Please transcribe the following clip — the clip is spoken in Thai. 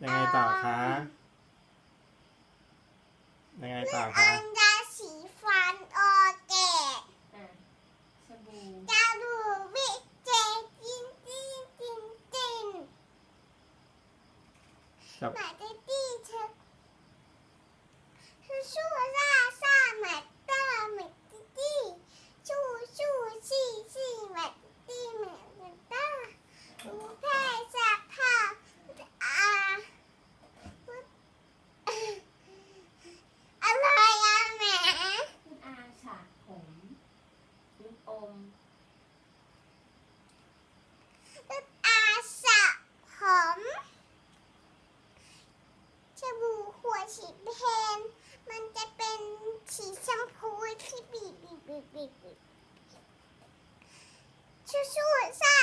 ต่อคะยังไงต่ออัคะนดาสีฟันออเกตอะสบู่จาดูวิเจจินจินจินจินกับหมาได้ดีเธอชูชูซ่าซ่าหมาตาหมาดีดีชูชูชีชีหมาดีหมาดีตาหูแพ้สักผ้าอาอะไรอะแหม่ คุณอาฉากผมลูก อมอาสะผมสบู่หัวฉีดเพนมันจะเป็นสีชมพูที่บีบบีบบีบบีบชูชูชู